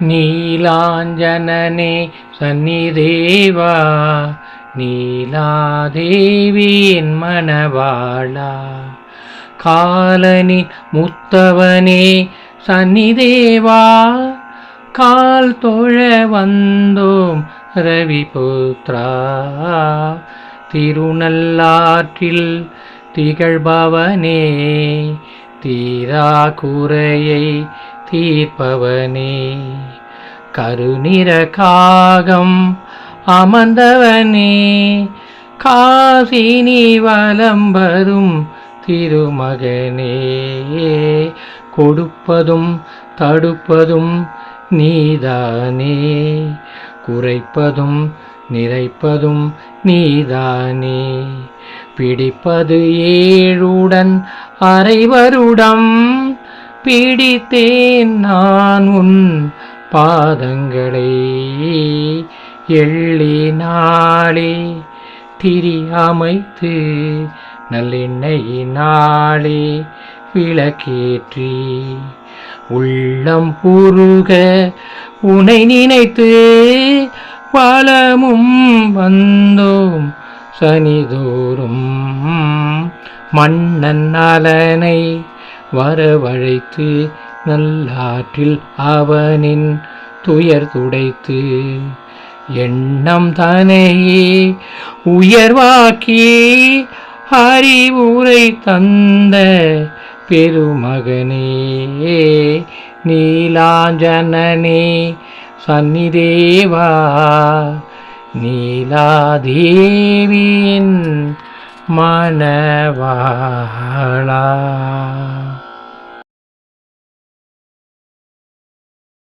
நீலாஞ்சனனே சன்னிதேவா நீலாதேவியின் மணவாளா. Colony முத்தவனே சன்னிதேவா கால் தொழ வந்தோம் ரவிபுத்ரா. திருநல்லாற்றில் திகழ்பவனே தீரா குறையை தீர்ப்பவனே கருநிற காகம் அமர்ந்தவனே காசினி வலம் வரும் திருமகனே. கொடுப்பதும் தடுப்பதும் நீதானே. குறைப்பதும் நிறைப்பதும் நீதானே. பிடிப்பது ஏழுடன் அரைவருடம். பிடித்தேன் நான் உன் பாதங்களை எள்ளினாளே திரி அமைத்து நல்லெண்ணெயினாளே விளக்கேற்றி உள்ளம் புருக உனை நினைத்து பலமும் வந்தோம் சனிதோறும் மன்னன் நலனை வரவழைத்து நல்லாற்றில் அவனின் துயர் துடைத்து எண்ணம் தனையே உயர்வாக்கி அறிவுரை தந்த பெருமகனே நீலாஞ்சனே சன்னிதேவா நீலாதேவியின் மணவாளா